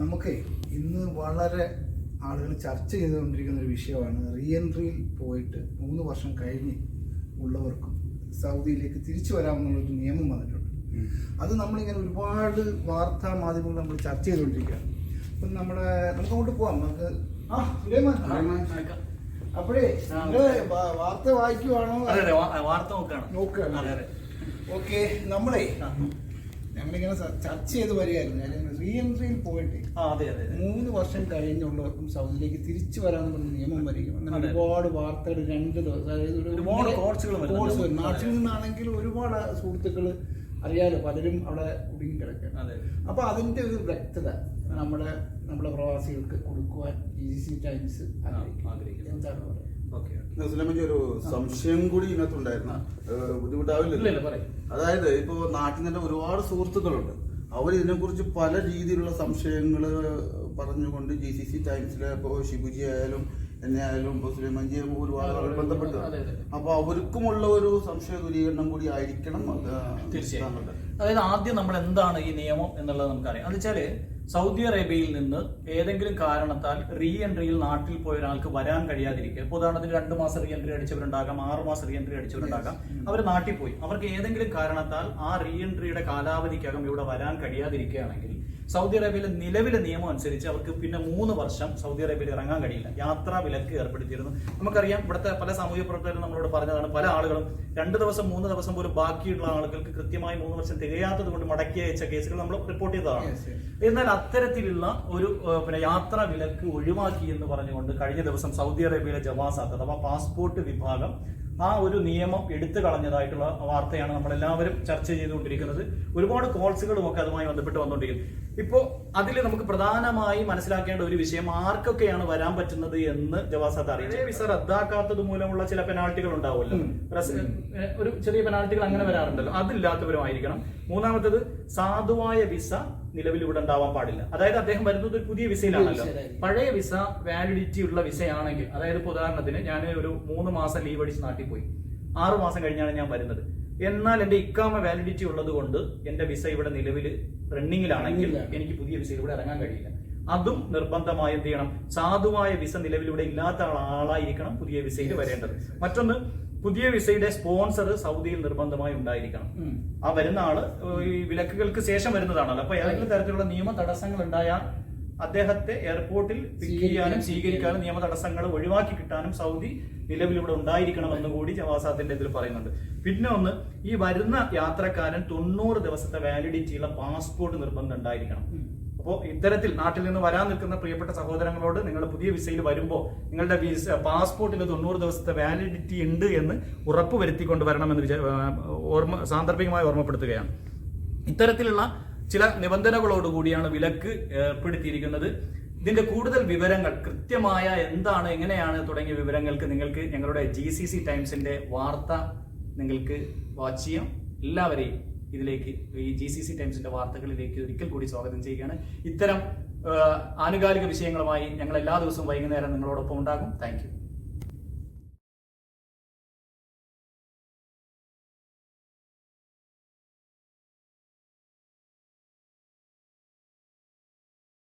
നമുക്ക് ഇന്ന് വളരെ ആളുകൾ ചർച്ച ചെയ്തുകൊണ്ടിരിക്കുന്ന ഒരു വിഷയമാണ്. റീഎൻട്രിയിൽ പോയിട്ട് മൂന്ന് വർഷം കഴിഞ്ഞ് ഉള്ളവർക്കും സൗദിയിലേക്ക് തിരിച്ചു വരാമെന്നുള്ളൊരു നിയമം വന്നിട്ടുണ്ട്. അത് നമ്മളിങ്ങനെ ഒരുപാട് വാർത്താ മാധ്യമങ്ങൾ നമ്മൾ ചർച്ച ചെയ്തുകൊണ്ടിരിക്കുകയാണ്. അപ്പം നമ്മുടെ നമുക്ക് അങ്ങോട്ട് പോവാം. നമുക്ക് ആ സുലൈമാൻ. അപ്പോഴേ നിങ്ങൾ വാർത്ത വായിക്കുവാണോ? വാർത്ത നോക്കുകയാണ്. നോക്കുകയാണ്. ഓക്കെ നമ്മളെ. ഞങ്ങളിങ്ങനെ ചർച്ച ചെയ്ത് വരികയായിരുന്നു ഞാൻ റീ എൻട്രിയിൽ പോയിട്ട്. മൂന്ന് വർഷം കഴിഞ്ഞുള്ളവർക്കും സൗദിയിലേക്ക് തിരിച്ചു വരാമെന്ന് പറഞ്ഞ നിയമം വരികയും അങ്ങനെ. ഒരുപാട് വാർത്തകൾ രണ്ട് ദിവസം അതായത് ഒരുപാട് കോഴ്സ്. നാട്ടിൽ നിന്നാണെങ്കിൽ ഒരുപാട് സുഹൃത്തുക്കൾ അറിയാലോ പലരും അവിടെ കുടുങ്ങി കിടക്കുക അപ്പൊ അതിന്റെ ഒരു വ്യക്തത നമ്മുടെ നമ്മുടെ പ്രവാസികൾക്ക് കൊടുക്കുവാൻ ജി സി ടൈംസ് ആഗ്രഹിക്കുന്നു. എന്താണ് പറയുക ഒരു സംശയം കൂടി ഇതിനകത്തുണ്ടായിരുന്ന. ബുദ്ധിമുട്ടാവില്ല അതായത് ഇപ്പോ നാട്ടിൽ തന്നെ ഒരുപാട് സുഹൃത്തുക്കളുണ്ട്. അവർ ഇതിനെക്കുറിച്ച് പല രീതിയിലുള്ള സംശയങ്ങൾ പറഞ്ഞുകൊണ്ട് ജി സി സി ടൈംസിലെ ഇപ്പോൾ ഷിബുജി ആയാലും എന്നെ ആയാലും ഇപ്പോൾ സുലൈമാൻജി ഒരുപാട് ആളുകൾ ബന്ധപ്പെട്ടു അതെ, അതെ. അപ്പൊ അവർക്കുമുള്ള ഒരു സംശയ ദൂരീകരണം കൂടി ആയിരിക്കണം തീർച്ചയായും. അതായത് ആദ്യം നമ്മൾ എന്താണ് ഈ നിയമം എന്നുള്ളത് നമുക്കറിയാം. അത് വെച്ചാൽ സൗദി അറേബ്യയിൽ നിന്ന് ഏതെങ്കിലും കാരണത്താൽ റീ എൻട്രിയിൽ നാട്ടിൽ പോയ ഒരാൾക്ക് വരാൻ കഴിയാതിരിക്കുക ഇപ്പോൾ ഉദാഹരണത്തിന് രണ്ട് മാസം റീ എൻട്രി അടിച്ചവരുണ്ടാകാം ആറ് മാസം റീ എൻട്രി അടിച്ചവരുണ്ടാകാം അവർ നാട്ടിൽ പോയി. അവർക്ക് ഏതെങ്കിലും കാരണത്താൽ ആ റീ എൻട്രിയുടെ കാലാവധിക്കകം ഇവിടെ വരാൻ കഴിയാതിരിക്കുകയാണെങ്കിൽ സൗദി അറേബ്യയിലെ നിലവിലെ നിയമം അനുസരിച്ച് അവർക്ക് പിന്നെ മൂന്ന് വർഷം സൗദി അറേബ്യയിൽ ഇറങ്ങാൻ കഴിയില്ല. യാത്രാ വിലക്ക് ഏർപ്പെടുത്തിയിരുന്നു. നമുക്കറിയാം ഇവിടുത്തെ പല സാമൂഹ്യ പ്രവർത്തകരും നമ്മളോട് പറഞ്ഞതാണ് പല ആളുകളും രണ്ട് ദിവസം മൂന്ന് ദിവസം പോലും ബാക്കിയുള്ള ആളുകൾക്ക് കൃത്യമായി മൂന്ന് വർഷം തികയാത്തത് കൊണ്ട് മടക്കി അയച്ച കേസുകൾ നമ്മൾ റിപ്പോർട്ട് ചെയ്തതാണ്. എന്നാൽ അത്തരത്തിലുള്ള ഒരു പിന്നെ യാത്രാ വിലക്ക് ഒഴിവാക്കി എന്ന് പറഞ്ഞുകൊണ്ട് കഴിഞ്ഞ ദിവസം സൗദി അറേബ്യയിലെ ജവാസാത്ത് അഥവാ പാസ്പോർട്ട് വിഭാഗം ആ ഒരു നിയമം എടുത്തു കളഞ്ഞതായിട്ടുള്ള വാർത്തയാണ് നമ്മൾ എല്ലാവരും ചർച്ച ചെയ്തുകൊണ്ടിരിക്കുന്നത്. ഒരുപാട് കോൾസുകളും ഒക്കെ അതുമായി ബന്ധപ്പെട്ട് വന്നുകൊണ്ടിരിക്കുന്നത് ഇപ്പോൾ അതിൽ നമുക്ക് പ്രധാനമായി മനസ്സിലാക്കേണ്ട ഒരു വിഷയം ആർക്കൊക്കെയാണ് വരാൻ പറ്റുന്നത് എന്ന് ജവാസാത്ത് അറിയിച്ചു. വിസ റദ്ദാക്കാത്തത് മൂലമുള്ള ചില പെനാൾട്ടികൾ ഉണ്ടാവുമല്ലോ. ഒരു ചെറിയ പെനാൾട്ടികൾ അങ്ങനെ വരാറുണ്ടല്ലോ. അതില്ലാത്തവരുമായിരിക്കണം. മൂന്നാമത്തത് സാധുവായ വിസ നിലവിൽ ഇവിടെ ഉണ്ടാവാൻ പാടില്ല. അതായത് അദ്ദേഹം വരുന്നത് ഒരു പുതിയ വിസയിലാണല്ലോ. പഴയ വിസ വാലിഡിറ്റി ഉള്ള വിസയാണെങ്കിൽ അതായത് ഇപ്പോൾ ഉദാഹരണത്തിന് ഞാൻ ഒരു മൂന്ന് മാസം ലീവ് അടിച്ച് നാട്ടിൽ പോയി. ആറു മാസം കഴിഞ്ഞാണ് ഞാൻ വരുന്നത്. എന്നാൽ എന്റെ ഇക്കാമ വാലിഡിറ്റി ഉള്ളത് കൊണ്ട് എന്റെ വിസ ഇവിടെ നിലവിൽ റണ്ണിങ്ങിലാണെങ്കിൽ എനിക്ക് പുതിയ വിസയിൽ ഇവിടെ ഇറങ്ങാൻ കഴിയില്ല. അതും നിർബന്ധമായി എന്ത് ചെയ്യണം? സാധുവായ വിസ നിലവിലൂടെ ഇല്ലാത്ത ആളായിരിക്കണം പുതിയ വിസയിൽ വരേണ്ടത്. മറ്റൊന്ന് പുതിയ വിസയുടെ സ്പോൺസർ സൗദിയിൽ നിർബന്ധമായി ഉണ്ടായിരിക്കണം. ആ വരുന്ന ആൾ ഈ വിലക്കുകൾക്ക് ശേഷം വരുന്നതാണല്ലോ. അപ്പൊ ഏതെങ്കിലും തരത്തിലുള്ള നിയമ തടസ്സങ്ങൾ ഉണ്ടായാൽ അദ്ദേഹത്തെ എയർപോർട്ടിൽ പിക്ക് ചെയ്യാനും സ്വീകരിക്കാനും നിയമ തടസ്സങ്ങൾ ഒഴിവാക്കി കിട്ടാനും സൗദി നിലവിലിവിടെ ഉണ്ടായിരിക്കണം എന്ന് കൂടി ജവാസാത്തിന്റെ ഇതിൽ പറയുന്നുണ്ട്. പിന്നെ ഒന്ന് ഈ വരുന്ന യാത്രക്കാരൻ തൊണ്ണൂറ് ദിവസത്തെ വാലിഡിറ്റിയുള്ള പാസ്പോർട്ട് നിർബന്ധം ഉണ്ടായിരിക്കണം. അപ്പോൾ ഇത്തരത്തിൽ നാട്ടിൽ നിന്ന് വരാൻ നിൽക്കുന്ന പ്രിയപ്പെട്ട സഹോദരങ്ങളോട് നിങ്ങൾ പുതിയ വിസയിൽ വരുമ്പോൾ നിങ്ങളുടെ വിസ പാസ്പോർട്ടിൽ തൊണ്ണൂറ് ദിവസത്തെ വാലിഡിറ്റി ഉണ്ട് എന്ന് ഉറപ്പ് വരുത്തിക്കൊണ്ട് വരണമെന്ന് വിചാ- ഓർമ്മ സാന്ദർഭികമായി ഓർമ്മപ്പെടുത്തുകയാണ്. ഇത്തരത്തിലുള്ള ചില നിബന്ധനകളോടുകൂടിയാണ് വിലക്ക് ഏർപ്പെടുത്തിയിരിക്കുന്നത് ഇതിന്റെ കൂടുതൽ വിവരങ്ങൾ കൃത്യമായ എന്താണ് എങ്ങനെയാണ് തുടങ്ങിയ വിവരങ്ങൾക്ക് നിങ്ങൾക്ക് ഞങ്ങളുടെ ജി സി സി ടൈംസിന്റെ വാർത്ത നിങ്ങൾക്ക് വാച്ച് ചെയ്യാം. എല്ലാവരെയും ഇതിലേക്ക് ഈ ജി സി സി ടൈംസിന്റെ വാർത്തകളിലേക്ക് ഒരിക്കൽ കൂടി സ്വാഗതം ചെയ്യുകയാണ്. ഇത്തരം ആനുകാലിക വിഷയങ്ങളുമായി ഞങ്ങൾ എല്ലാ ദിവസവും വൈകുന്നേരം നിങ്ങളോടൊപ്പം ഉണ്ടാകും. താങ്ക്